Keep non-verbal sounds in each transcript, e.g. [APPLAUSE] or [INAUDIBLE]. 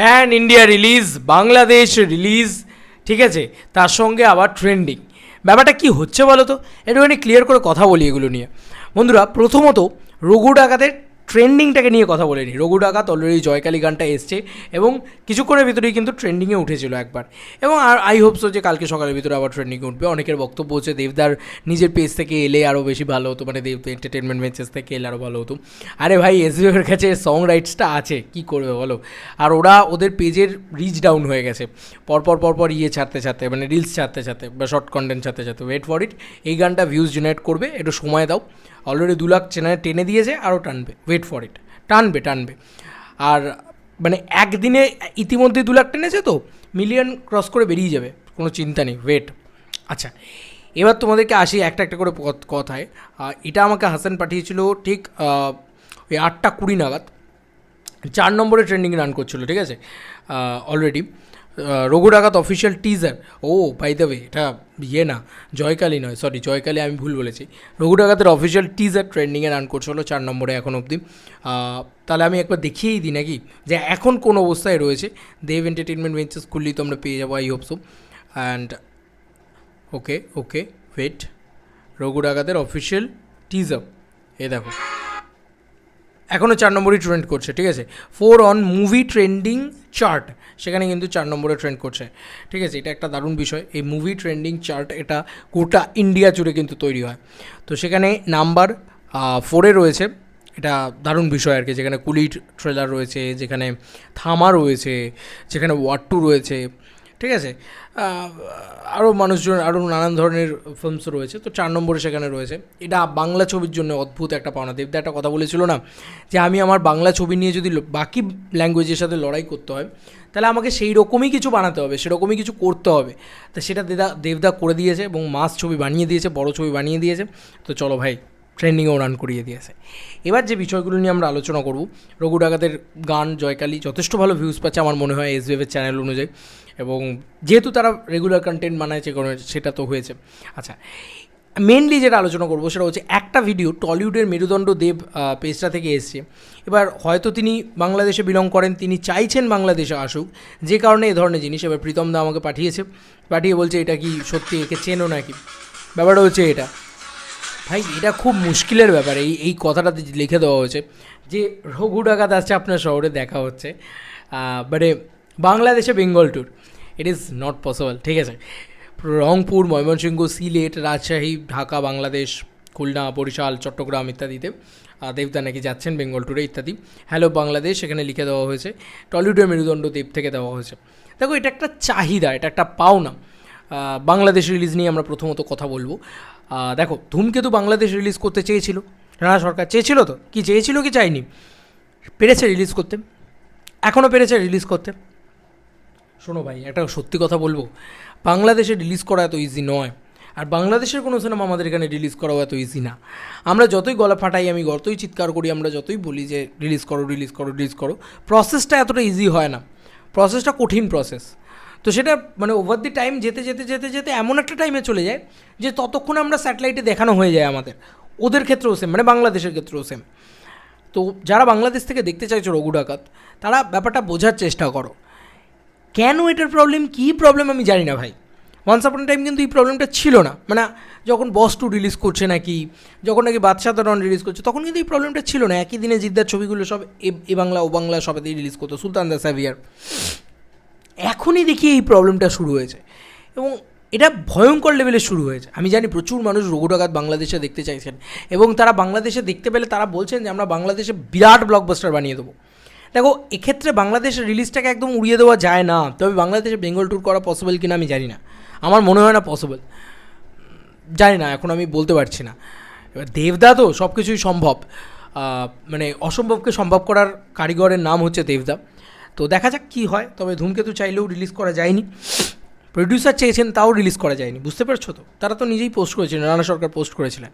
Pan India release Bangladesh release ঠিক আছে? তার সঙ্গে আবার ট্রেন্ডিং ব্যাপারটা কি হচ্ছে বলো তো একটুখানি ক্লিয়ার করে কথা বলি এগুলো নিয়ে। বন্ধুরা, প্রথমত রঘু ডাকাতের ট্রেন্ডিংটাকে নিয়ে কথা বলে নিই রঘু ডাকাত অলরেডি জয়কালী গানটা এসছে এবং কিছুক্ষণের ভিতরেই কিন্তু ট্রেন্ডিংয়ে উঠেছিল একবার। এবং আর আই হোপসো যে কালকে সকালের ভিতরে আবার ট্রেন্ডিংয়ে উঠবে। অনেকের বক্তব্য হচ্ছে দেবদার নিজের পেজ থেকে এলে আরও বেশি ভালো হতো মানে দেব এন্টারটেনমেন্ট বেঞ্চেস থেকে এলে আরও ভালো হতো। আরে ভাই এসবিএর কাছে সং রাইটসটা আছে, কি করবে বলো? আর ওরা ওদের পেজের রিচ ডাউন হয়ে গেছে। পরপর পরপর ইয়ে ছাড়তে ছাড়তে মানে রিলস ছাড়তে ছাড়তে, বা শর্ট কন্টেন্ট ছাড়তে ছাড়তে ওয়েট ফর ইট এই গানটা ভিউজ জেনারেট করবে, একটু সময় দাও। অলরেডি দু লাখ চেনায় টেনে দিয়েছে, আরও টানবে। ওয়েট ফর ইট টানবে টানবে। আর মানে একদিনে ইতিমধ্যে দু লাখ টেনেছে তো মিলিয়ন ক্রস করে বেরিয়ে যাবে, কোনো চিন্তা নেই ওয়েট আচ্ছা এবার তোমাদেরকে আসি একটা একটা করে কথায়। এটা আমাকে হাসান পাঠিয়েছিল ঠিক ওই আটটা কুড়ি নাগাদ। চার নম্বরে ট্রেন্ডিং রান করছিল, ঠিক আছে? Already Raghu Dakat official teaser O by the way এটা ইয়ে না, জয়কালী নয় সরি জয়কালী আমি ভুল বলেছি। রঘু ডাকাতের অফিসিয়াল টিজার ট্রেন্ডিংয়ে রান করছিল চার নম্বরে এখন অবধি। তাহলে আমি একবার দেখিয়েই দিই নাকি? যে এখন কোন অবস্থায় রয়েছে। দেব এন্টারটেনমেন্ট ভেঞ্চার্স খুললেই তো আমরা পেয়ে যাব I hope so and okay okay wait Raghu ডাকাতের অফিসিয়াল টিজার এ দেখো। এখনও চার নম্বরই ট্রেন্ড করছে, ঠিক আছে? Four on movie trending chart সেখানে কিন্তু চার নম্বরে ট্রেন্ড করছে, ঠিক আছে? এটা একটা দারুণ বিষয়, এই মুভি ট্রেন্ডিং চার্ট এটা গোটা ইন্ডিয়া জুড়ে কিন্তু তৈরি হয়। তো সেখানে নাম্বার ফোরে রয়েছে, এটা দারুণ বিষয় আর কি, যেখানে কুলি ট্রেলার রয়েছে, যেখানে থামা রয়েছে, যেখানে ওয়ার টু রয়েছে ঠিক আছে? আরও মানুষজন আরও নানান ধরনের ফিল্মস রয়েছে, তো চার নম্বরে সেখানে রয়েছে। এটা বাংলা ছবির জন্য অদ্ভুত একটা পাওনা। দেবদা একটা কথা বলেছিল না, যে আমি আমার বাংলা ছবি নিয়ে যদি বাকি ল্যাঙ্গুয়েজের সাথে লড়াই করতে হয়, তাহলে আমাকে সেই রকমই কিছু বানাতে হবে সেরকমই কিছু করতে হবে। তা সেটা দেদা দেবদা করে দিয়েছে এবং মাস ছবি বানিয়ে দিয়েছে, বড় ছবি বানিয়ে দিয়েছে। তো চলো ভাই ট্রেন্ডিংয়েও রান করিয়ে দিয়েছে। এবার যে বিষয়গুলো নিয়ে আমরা আলোচনা করব, রঘু ডাকাতের গান, জয়কালী, যথেষ্ট ভালো ভিউজ পাচ্ছে আমার মনে হয় এস চ্যানেল অনুযায়ী। এবং যেহেতু তারা রেগুলার কন্টেন্ট বানায় যে সেটা তো হয়েছে। আচ্ছা মেনলি যেটা আলোচনা করব সেটা হচ্ছে একটা ভিডিও টলিউডের মেরুদণ্ড দেব পেজটা থেকে এসছে। এবার হয়তো তিনি বাংলাদেশে বিলং করেন, তিনি চাইছেন বাংলাদেশে আসুক, যে কারণে এ ধরনের জিনিস। এবার প্রীতম দা আমাকে পাঠিয়েছে, পাঠিয়ে বলছে, এটা কি সত্যি? একে চেনো নাকি? ব্যাপারটা হচ্ছে এটা। ভাই, এটা খুব মুশকিলের ব্যাপার, এই এই কথাটাতে লিখে দেওয়া হয়েছে যে রঘু ডাকাত আসছে আপনার শহরে, দেখা হচ্ছে। মানে বাংলাদেশে Bengal tour it is not possible ঠিক আছে? রংপুর, ময়মনসিংহ, সিলেট, রাজশাহী, ঢাকা, বাংলাদেশ, খুলনা, বরিশাল, চট্টগ্রাম ইত্যাদিতে দেবদা নাকি যাচ্ছেন বেঙ্গল ট্যুরে ইত্যাদি। হ্যালো বাংলাদেশ এখানে লিখে দেওয়া হয়েছে। টলিউডের মেরুদণ্ড দেব থেকে দেওয়া হয়েছে। দেখো, এটা একটা চাহিদা, এটা একটা পাওনা। বাংলাদেশ রিলিজ নিয়ে আমরা প্রথমত কথা বলব। দেখো, ধূমকেতু বাংলাদেশ রিলিজ করতে চেয়েছিল। রানা সরকার চেয়েছিল তো? কি চেয়েছিল কি চাইনি পেরেছে রিলিজ করতে। এখনও পেরেছে রিলিজ করতে। শোনো ভাই, একটা সত্যি কথা বলব। বাংলাদেশে রিলিজ করা এত ইজি নয়। আর বাংলাদেশের কোনো সিনেমা আমাদের এখানে রিলিজ করাও এত ইজি না। আমরা যতই গলা ফাটাই, আমি যতই চিৎকার করি, আমরা যতই বলি যে রিলিজ করো রিলিজ করো রিলিজ করো প্রসেসটা এতটা ইজি হয় না। প্রসেসটা কঠিন প্রসেস তো সেটা মানে ওভার দি টাইম যেতে যেতে যেতে যেতে এমন একটা টাইমে চলে যায় যে ততক্ষণ আমরা স্যাটেলাইটে দেখানো হয়ে যায় আমাদের। ওদের ক্ষেত্রেও সেম মানে বাংলাদেশের ক্ষেত্রেও সেম তো যারা বাংলাদেশ থেকে দেখতে চাইছো রঘু ডাকাত, তারা ব্যাপারটা বোঝার চেষ্টা করো। কেন এটার প্রবলেম কী প্রবলেম আমি জানি না ভাই। ওয়ান্স আপন টাইম কিন্তু এই প্রবলেমটা ছিল না। মানে যখন বস টু রিলিজ করছে নাকি, যখন নাকি বাদশাহ রন রিলিজ করছে, তখন কিন্তু এই প্রবলেমটা ছিল না। একই দিনে জিদ্দার ছবিগুলো সব এ- বাংলা, ও বাংলা সবেতেই রিলিজ করতো, সুলতান দা সাভিয়ার। এখনই দেখি এই প্রবলেমটা শুরু হয়েছে। এবং এটা ভয়ঙ্কর লেভেলে শুরু হয়েছে। আমি জানি প্রচুর মানুষ রঘুডাঘাত বাংলাদেশে দেখতে চাইছেন এবং তারা বাংলাদেশে দেখতে পেলে তারা বলছেন যে, আমরা বাংলাদেশে বিরাট ব্লকবাস্টার বানিয়ে দেবো। দেখো, এক্ষেত্রে বাংলাদেশের রিলিজটাকে একদম উড়িয়ে দেওয়া যায় না। তবে বাংলাদেশে বেঙ্গল ট্যুর করা পসিবল কিনা আমি জানি না। আমার মনে হয় না পসিবল জানি না, এখন আমি বলতে পারছি না। এবার দেবদা তো সব কিছুই সম্ভব মানে অসম্ভবকে সম্ভব করার কারিগরের নাম হচ্ছে দেবদা। তো দেখা যাক কী হয়। তবে ধূমকেতু চাইলেও রিলিজ করা যায়নি। প্রডিউসার চেয়েছেন তাও রিলিজ করা যায়নি। বুঝতে পারছ তো? তারা তো নিজেই পোস্ট করেছিলেন রানা সরকার পোস্ট করেছিলেন।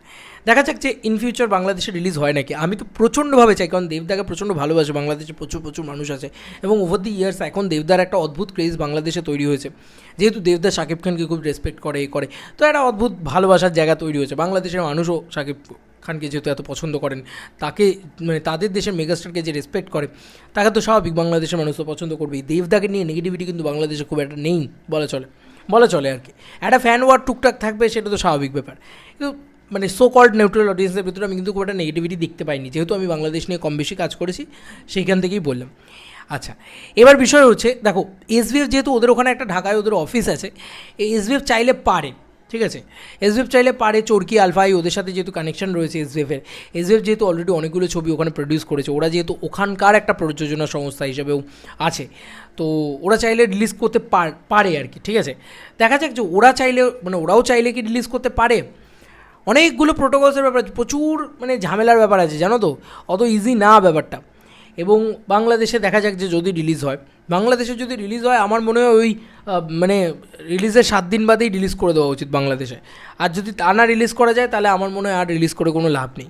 দেখা যাক যে ইন ফিউচার বাংলাদেশে রিলিজ হয় নাকি। আমি তো প্রচণ্ডভাবে চাই, কারণ দেবদাকে প্রচণ্ড ভালোবাসে। বাংলাদেশে প্রচুর প্রচুর মানুষ আছে। এবং ওভার দি ইয়ার্স এখন দেবদার একটা অদ্ভুত ক্রেজ বাংলাদেশে তৈরি হয়েছে। যেহেতু দেবদা শাকিব খানকে খুব রেসপেক্ট করে, এ করে। তো একটা অদ্ভুত ভালোবাসার জায়গা তৈরি হয়েছে। বাংলাদেশের মানুষও শাকিব খানকে যেহেতু এত পছন্দ করেন, তাকে মানে তাদের দেশের মেগাস্টারকে যে রেসপেক্ট করে, তাকে তো স্বাভাবিক বাংলাদেশের মানুষ তো পছন্দ করবেই। দেবদাকে নিয়ে নেগেটিভিটি কিন্তু বাংলাদেশে খুব একটা নেই, বলা চলে বলা চলে আর কি। একটা ফ্যান ওয়ার টুকটাক থাকবে, সেটা তো স্বাভাবিক ব্যাপার। কিন্তু মানে সো কল্ড নিউট্রাল অডিয়েন্সের ভিতরে আমি কিন্তু খুব একটা নেগেটিভিটি দেখতে পাইনি, যেহেতু আমি বাংলাদেশ নিয়ে কম বেশি কাজ করেছি, সেইখান থেকেই বললাম। আচ্ছা এবার বিষয় হচ্ছে, দেখো এসবিএফ যেহেতু ওদের ওখানে একটা ঢাকায় ওদের অফিস আছে, এই এসবিএফ চাইলে পারে। ঠিক আছে? এসবিএফ চাইলে পারে চরকি আলফাই ওদের সাথে যেহেতু কানেকশন রয়েছে এসবিএফের এসবিএফ যেহেতু অলরেডি অনেকগুলো ছবি ওখানে প্রডিউস করেছে, ওরা যেহেতু ওখানকার একটা প্রযোজনা সংস্থা হিসেবেও আছে। তো ওরা চাইলে রিলিজ করতে পার- পারে আর কি, ঠিক আছে? দেখা যাক যে ওরা চাইলে মানে ওরাও চাইলে কি রিলিজ করতে পারে। অনেকগুলো প্রোটোকলসের ব্যাপার আছে, প্রচুর মানে ঝামেলার ব্যাপার আছে, জানো তো? অত ইজি না ব্যাপারটা। এবং বাংলাদেশে দেখা যাক যে যদি রিলিজ হয়। বাংলাদেশে যদি রিলিজ হয়, আমার মনে হয় ওই মানে রিলিজের সাত দিন বাদেই রিলিজ করে দেওয়া উচিত বাংলাদেশে। আর যদি তা না রিলিজ করা যায়, তাহলে আমার মনে হয় আর রিলিজ করে কোনো লাভ নেই।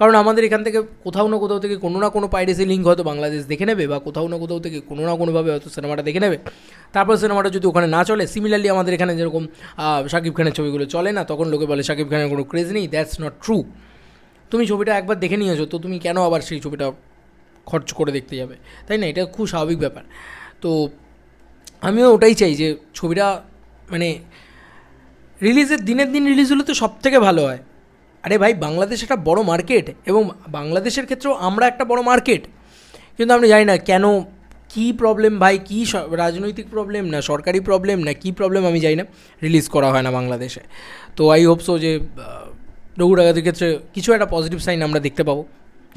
কারণ আমাদের এখান থেকে কোথাও না কোথাও থেকে কোনো না কোনো পাইরেসি লিঙ্ক হয়তো বাংলাদেশ দেখে নেবে, বা কোথাও না কোথাও থেকে কোনো না কোনোভাবে হয়তো সিনেমাটা দেখে নেবে। তারপর সিনেমাটা যদি ওখানে না চলে সিমিলারলি আমাদের এখানে যেরকম শাকিব খানের ছবিগুলো চলে না, তখন লোকে বলে, শাকিব খানের কোনো ক্রেজ নেই দ্যাটস নট ট্রু তুমি ছবিটা একবার দেখে নিয়েছো, তো তুমি কেন আবার সেই ছবিটা খরচ করে দেখতে যাবে, তাই না? এটা খুব স্বাভাবিক ব্যাপার। তো আমিও ওটাই চাই যে ছবিটা মানে রিলিজের দিনের দিন রিলিজ হলে তো সব থেকে ভালো হয়। আরে ভাই, বাংলাদেশ একটা বড় মার্কেট এবং বাংলাদেশের ক্ষেত্রেও আমরা একটা বড় মার্কেট কিন্তু আমরা জানি না কেন, কী প্রবলেম ভাই, কী রাজনৈতিক প্রবলেম না সরকারি প্রবলেম না কী প্রবলেম আমি জানি না। রিলিজ করা হয় না বাংলাদেশে। তো আই হোপসো যে রঘু ক্ষেত্রে কিছু একটা পজিটিভ সাইন আমরা দেখতে পাবো।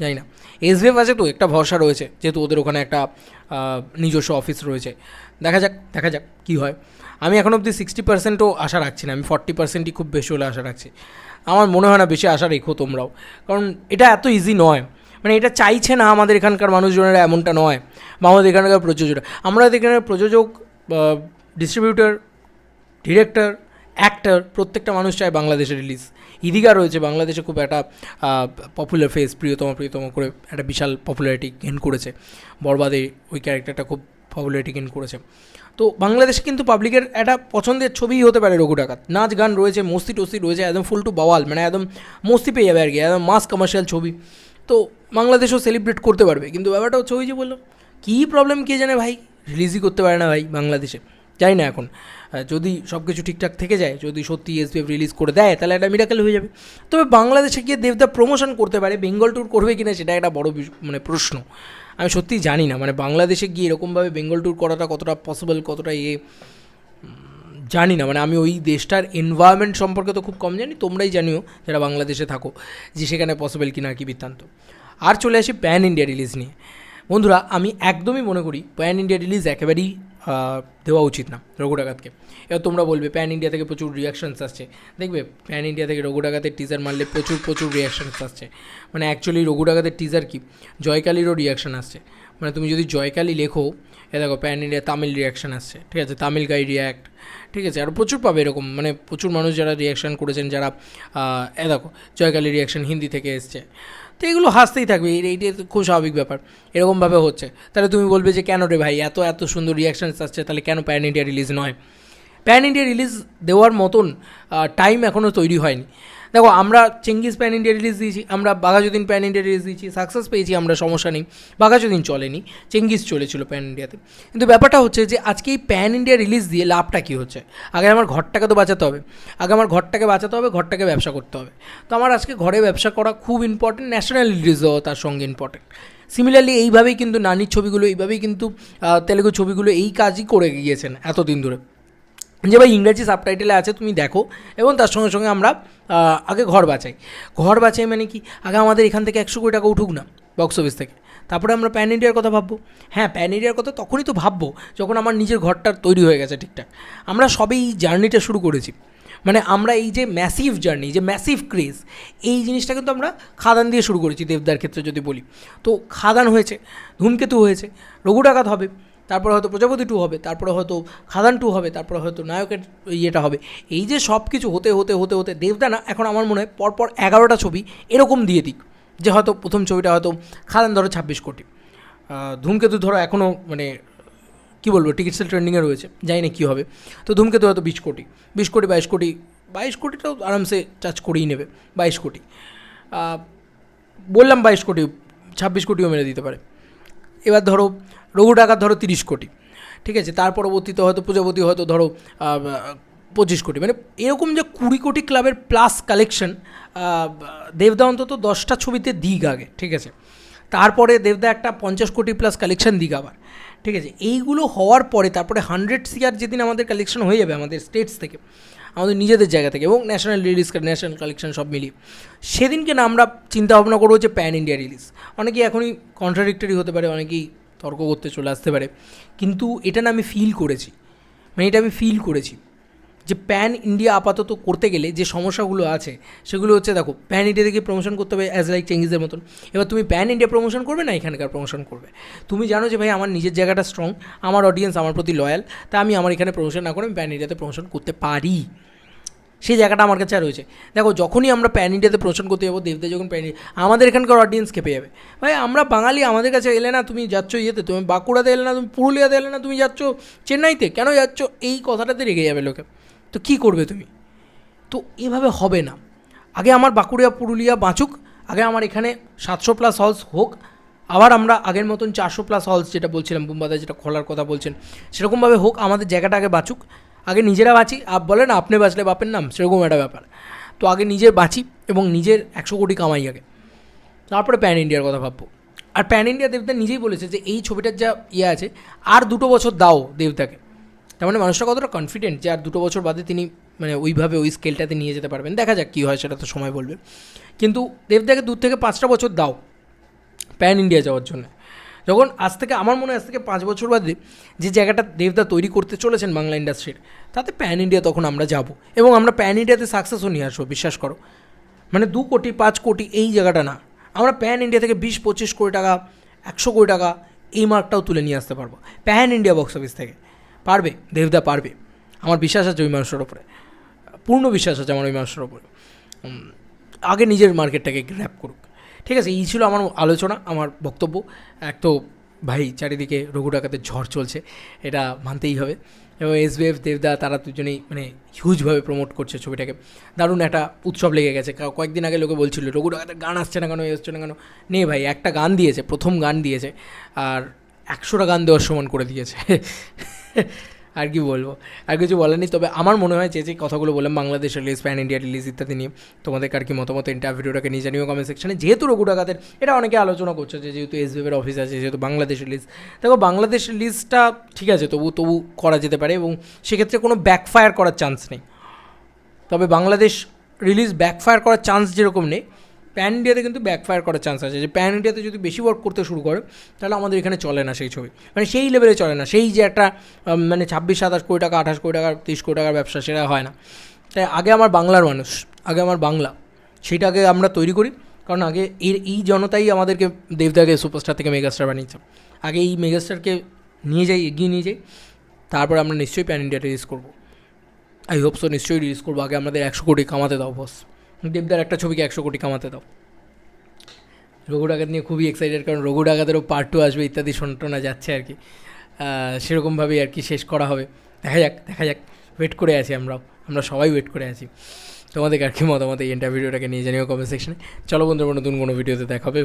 জানি না। এসবিএফ আছে তো, একটা ভরসা রয়েছে যেহেতু ওদের ওখানে একটা নিজস্ব অফিস রয়েছে। দেখা যাক দেখা যাক কী হয়। আমি এখন অবধি সিক্সটি পার্সেন্টও আশা রাখছি না, আমি ফর্টি পার্সেন্টই খুব বেশি হলে আশা রাখছি। আমার মনে হয় না বেশি আশা রেখো তোমরাও। কারণ এটা এত ইজি নয়। মানে এটা চাইছে না আমাদের এখানকার মানুষজনেরা এমনটা নয়, বা আমাদের এখানকার প্রযোজকরা আমরা এখানে প্রযোজক ডিস্ট্রিবিউটর ডিরেক্টর অ্যাক্টর প্রত্যেকটা মানুষ চায় বাংলাদেশে রিলিজ ইদিকা রয়েছে বাংলাদেশে খুব একটা পপুলার ফেস প্রিয়তম প্রিয়তম করে একটা বিশাল পপুলারিটি গেন করেছে। বরবাদে ওই ক্যারেক্টারটা খুব পপুলারিটি গেন করেছে। তো বাংলাদেশে কিন্তু পাবলিকের একটা পছন্দের ছবিই হতে পারে রঘু ডাকাত। নাচ গান রয়েছে, মস্তি টস্তি রয়েছে, একদম ফুল টু বাওয়াল মানে একদম মস্তি পেয়ে যাবে আর কি একদম মাস কমার্শিয়াল ছবি। তো বাংলাদেশও সেলিব্রেট করতে পারবে। কিন্তু ব্যাপারটা হচ্ছে ওই যে বলল কী প্রবলেম কে জানে ভাই? রিলিজই করতে পারে না ভাই বাংলাদেশে। জানি না এখন। যদি সব কিছু ঠিকঠাক থেকে যায়, যদি সত্যি এসবিএফ রিলিজ করে দেয়, তাহলে একটা মিরাকেল হয়ে যাবে। তবে বাংলাদেশে গিয়ে দেবদা প্রমোশন করতে পারে বেঙ্গল ট্যুর করবে কিনা সেটা একটা বড় মানে প্রশ্ন। আমি সত্যিই জানি না মানে বাংলাদেশে গিয়ে এরকমভাবে বেঙ্গল ট্যুর করাটা কতটা পসিবল কতটা ইয়ে জানি না। মানে আমি ওই দেশটার এনভায়রনমেন্ট সম্পর্কে তো খুব কম জানি, তোমরাই জানিও, যারা বাংলাদেশে থাকো, যে সেখানে পসিবল কিনা কি বৃত্তান্ত। আর চলে আসি প্যান ইন্ডিয়া রিলিজ নিয়ে। বন্ধুরা, আমি একদমই মনে করি প্যান ইন্ডিয়া রিলিজ একেবারেই দেওয়া উচিত না রঘু ডাকাতকে এবার তোমরা বলবে প্যান ইন্ডিয়া থেকে প্রচুর রিয়াকশানস আসছে। দেখবে প্যান ইন্ডিয়া থেকে রঘু ডাকাতের টিজার মারলে প্রচুর প্রচুর রিয়াকশানস আসছে। মানে অ্যাকচুয়ালি রঘু ডাকাতের টিজার কি? জয়কালিরও রিয়াকশান আসছে। মানে তুমি যদি জয়কালী লেখো, এ দেখো প্যান ইন্ডিয়া তামিল রিয়াকশান আসছে, ঠিক আছে? তামিল গাই রিয়াক্ট ঠিক আছে? আর প্রচুর পাবে এরকম মানে প্রচুর মানুষ যারা রিয়াকশান করেছেন, যারা এ দেখো, জয়কালী রিয়াকশান হিন্দি থেকে এসছে। তো এগুলো হাসতেই থাকবে, এই এইটা খুব স্বাভাবিক ব্যাপার, এরকমভাবে হচ্ছে। তাহলে তুমি বলবে যে, কেন রে ভাই? এত এত সুন্দর রিয়াকশানস আসছে, তাহলে কেন প্যান ইন্ডিয়া রিলিজ নয়? প্যান ইন্ডিয়া রিলিজ দেওয়ার মতন টাইম এখনও তৈরি হয়নি। দেখো, আমরা চেঙ্গিস প্যান ইন্ডিয়া রিলিজ দিয়েছি, আমরা বাঘাযতীন প্যান ইন্ডিয়া রিলিজ দিয়েছি সাকসেস পেয়েছি আমরা, সমস্যা নেই। বাঘাযতীন চলেনি চেঙ্গিস চলেছিল প্যান ইন্ডিয়াতে কিন্তু ব্যাপারটা হচ্ছে যে, আজকে এই প্যান ইন্ডিয়া রিলিজ দিয়ে লাভটা কী হচ্ছে? আগে আমার ঘরটাকে তো বাঁচাতে হবে, আগে আমার ঘরটাকে বাঁচাতে হবে, ঘরটাকে ব্যবসা করতে হবে। তো আমার আজকে ঘরে ব্যবসা করা খুব ইম্পর্টেন্ট ন্যাশনাল রিলিজ দেওয়া তার সঙ্গে ইম্পর্টেন্ট সিমিলারলি এইভাবেই কিন্তু নানির ছবিগুলো, এইভাবেই কিন্তু তেলেগু ছবিগুলো এই কাজই করে গিয়েছেন এতদিন ধরে। যে ভাই ইংরেজি সাবটাইটেলে আছে, তুমি দেখো। এবং তার সঙ্গে সঙ্গে আমরা আগে ঘর বাঁচাই ঘর বাঁচাই মানে কি? আগে আমাদের এখান থেকে একশো কোটি টাকা উঠুক না বক্স অফিস থেকে। তারপরে আমরা প্যান ইন্ডিয়ার কথা ভাববো। হ্যাঁ প্যান ইন্ডিয়ার কথা তখনই তো ভাববো, যখন আমার নিজের ঘরটা তৈরি হয়ে গেছে ঠিকঠাক। আমরা সবে এই জার্নিটা শুরু করেছি। মানে আমরা এই যে ম্যাসিভ জার্নি যে ম্যাসিভ ক্রেজ এই জিনিসটা কিন্তু আমরা খাদান দিয়ে শুরু করেছি, দেবদার ক্ষেত্রে যদি বলি। তো খাদান হয়েছে, ধূমকেতু হয়েছে রঘু ডাকাত হবে। তারপরে হয়তো প্রজাপতি টু হবে, তারপরে হয়তো খাদান টু হবে, তারপরে হয়তো নায়কের ইয়েটা হবে। এই যে সব কিছু হতে হতে হতে হতে দেবদা না এখন আমার মনে হয় পরপর এগারোটা ছবি এরকম দিয়ে দিক, যে হয়তো প্রথম ছবিটা হয়তো খাদান ধরো ছাব্বিশ কোটি। ধূমকেতু ধরো এখনও মানে কী বলব টিকিট সেল ট্রেন্ডিংয়ে রয়েছে, জানি না কী হবে। তো ধূমকেতু হয়তো বিশ কোটি বিশ কোটি, বাইশ কোটি, বাইশ কোটিটাও আরামসে চার্জ করেই নেবে, বাইশ কোটি। বললাম বাইশ কোটি, ছাব্বিশ কোটিও মেরে দিতে পারে। এবার ধরো রঘু ডাকাত ধরো তিরিশ কোটি, ঠিক আছে? তার পরবর্তীতে হয়তো প্রজাপতি হয়তো ধরো পঁচিশ কোটি। মানে এরকম যে কুড়ি কোটি ক্লাবের প্লাস কালেকশন দেবদা অন্তত দশটা ছবিতে দিক আগে, ঠিক আছে? তারপরে দেবদা একটা পঞ্চাশ কোটি প্লাস কালেকশন দিক আবার, ঠিক আছে? এইগুলো হওয়ার পরে তারপরে হান্ড্রেড সিআর যেদিন আমাদের কালেকশন হয়ে যাবে আমাদের স্টেটস থেকে আমাদের নিজেদের জায়গা থেকে এবং ন্যাশনাল রিলিজ ন্যাশনাল কালেকশন সব মিলিয়ে। সেদিনকে না আমরা চিন্তাভাবনা করব যে প্যান ইন্ডিয়া রিলিজ অনেকেই এখনই কন্ট্রাডিক্টরি হতে পারে, অনেকেই তর্ক করতে চলে আসতে পারে। কিন্তু এটা না আমি ফিল করেছি। মানে এটা আমি ফিল করেছি। যে প্যান ইন্ডিয়া আপাতত করতে গেলে যে সমস্যাগুলো আছে, সেগুলো হচ্ছে দেখো প্যান ইন্ডিয়া থেকে প্রমোশন করতে হবে অ্যাজ লাইক চেঙ্গিজের মতন। এবার তুমি প্যান ইন্ডিয়া প্রমোশন করবে না এখানকার প্রমোশন করবে? তুমি জানো যে ভাই আমার নিজের জায়গাটা স্ট্রং আমার অডিয়েন্স আমার প্রতি লয়াল তা আমি আমার এখানে প্রমোশন না করে আমি প্যান ইন্ডিয়াতে প্রমোশন করতে পারি। সেই জায়গাটা আমার কাছে রয়েছে। দেখো, যখনই আমরা প্যান ইন্ডিয়াতে প্রমোশন করতে যাব দেবদা যখন প্যান আমাদের এখানকার অডিয়েন্স খেপে যাবে। ভাই, আমরা বাঙালি, আমাদের কাছে এলে না তুমি যাচ্ছ ইয়েতে, তুমি বাঁকুড়াতে এলে না, তুমি পুরুলিয়াতে এলে না তুমি যাচ্ছ চেন্নাইতে। কেন যাচ্ছ? এই কথাটাতে রেগে যাবে লোকে। তো কী করবে তুমি? তো এভাবে হবে না। আগে আমার বাঁকুড়িয়া, পুরুলিয়া বাঁচুক, আগে আমার এখানে সাতশো প্লাস হলস হোক, আবার আমরা আগের মতন চারশো প্লাস হলস যেটা বলছিলাম বুম্বাদা যেটা খোলার কথা বলছেন, সেরকমভাবে হোক, আমাদের জায়গাটা আগে বাঁচুক। আগে নিজেরা বাঁচি, আপ বলেন আপনি বাঁচলে বাপের নাম, সেরকম একটা ব্যাপার। তো আগে নিজের বাঁচি এবং নিজের একশো কোটি কামাই আগে। তারপরে প্যান ইন্ডিয়ার কথা ভাববো। আর প্যান ইন্ডিয়া দেবদা নিজেই বলেছে যে, এই ছবিটার যা ইয়ে আছে, আর দুটো বছর দাও দেবদাকে তার মানে মানুষটা কতটা কনফিডেন্ট যে আর দুটো বছর বাদে তিনি মানে ওইভাবে ওই স্কেলটাতে নিয়ে যেতে পারবেন? দেখা যাক কী হয়, সেটা তো সময় বলবে। কিন্তু দেবদাকে দু থেকে পাঁচটা বছর দাও প্যান ইন্ডিয়া যাওয়ার জন্য। যখন আজ থেকে, আমার মনে হয় আজ থেকে পাঁচ বছর বাদে যে জায়গাটা দেবদা তৈরি করতে চলেছেন বাংলা ইন্ডাস্ট্রির তাতে প্যান ইন্ডিয়া তখন আমরা যাব। এবং আমরা প্যান ইন্ডিয়াতে সাকসেসও নিয়ে আসব, বিশ্বাস করো। মানে দু কোটি, পাঁচ কোটি এই জায়গাটা না। আমরা প্যান ইন্ডিয়া থেকে বিশ, পঁচিশ কোটি টাকা, একশো কোটি টাকা এই মার্কটাও তুলে নিয়ে আসতে পারব। প্যান ইন্ডিয়া বক্স অফিস থেকে। পারবে, দেবদা পারবে। আমার বিশ্বাস আছে ওই মানুষের ওপরে পূর্ণ বিশ্বাস আছে আমার ওই মানুষের ওপরে আগে নিজের মার্কেটটাকে গ্র্যাপ করুক। ঠিক আছে, এই ছিল আমার আলোচনা, আমার বক্তব্য। এক তো ভাই চারিদিকে রঘু ডাকাতের ঝড় চলছে, এটা মানতেই হবে। এবং এসবিএফ দেবদা, তারা দুজনেই মানে হিউজভাবে প্রমোট করছে ছবিটাকে। দারুণ একটা উৎসব লেগে গেছে। কয়েকদিন আগে লোকে বলছিল, রঘু ডাকাতের গান আসছে না কেন, এ আসছে না কেন? নে ভাই, একটা গান দিয়েছে, প্রথম গান দিয়েছে। আর একশোটা গান দেওয়ার সমান করে দিয়েছে। [LAUGHS] আর কি বলব? আর কিছু বলার নেই, তবে আমার মনে হয় যে যে কথাগুলো বললাম, Bangladesh release pan India release ইত্যাদি নিয়ে, তোমাদের আর কি মতামত ইন্টারভিউটাকে নিয়ে জানিও কমেন্ট সেকশনে যেহেতু রঘু ডাকাতের, এটা অনেকে আলোচনা করছে যে, যেহেতু এসবিএফের অফিস আছে, যেহেতু বাংলাদেশ রিলিজ দেখো, বাংলাদেশ রিলিজটা ঠিক আছে, তবু তবু করা যেতে পারে এবং সেক্ষেত্রে কোনো ব্যাকফায়ার করার চান্স নেই। তবে বাংলাদেশ রিলিজ ব্যাকফায়ার করার চান্স যেরকম নেই প্যান ইন্ডিয়াতে কিন্তু ব্যাকফায়ার করার চান্স আছে। যে প্যান ইন্ডিয়াতে যদি বেশি ওয়ার্ক করতে শুরু করে, তাহলে আমাদের এখানে চলে না সেই ছবি। মানে সেই লেভেলে চলে না। সেই যে একটা মানে ছাব্বিশ, সাতাশ কোটি টাকা, আঠাশ কোটি টাকা, তিরিশ কোটি টাকার ব্যবসা, সেটা হয় না। তাই আগে আমার বাংলার মানুষ, আগে আমার বাংলা, সেটাকে আমরা তৈরি করি। কারণ আগে এর, এই জনতাই আমাদেরকে দেবদাকে সুপারস্টার থেকে মেগাস্টার বানিয়েছে। আগে এই মেগাস্টারকে নিয়ে যাই, এগিয়ে নিয়ে যাই। তারপর আমরা নিশ্চয়ই প্যান ইন্ডিয়া রিলিজ করব। আই হোপ সো নিশ্চয়ই রিলিজ করব। আগে আমাদের একশো কোটি কামাতে দাও বস দেবদার একটা ছবিকে একশো কোটি কামাতে দাও। রঘু ডাকাত নিয়ে খুবই এক্সাইটেড কারণ রঘু ডাকাতেরও পার্ট টু আসবে ইত্যাদি শোনা যাচ্ছে আর কি। সেরকমভাবেই আর কি শেষ করা হবে। দেখা যাক দেখা যাক। ওয়েট করে আছি আমরাও। আমরা সবাই ওয়েট করে আছি। তোমাদের আর কি মতামত এই ইন্টারভিউটাকে নিয়ে জানিও কমেন্ট সেকশনে চলো বন্ধুরা, নতুন কোনো ভিডিওতে দেখা হবে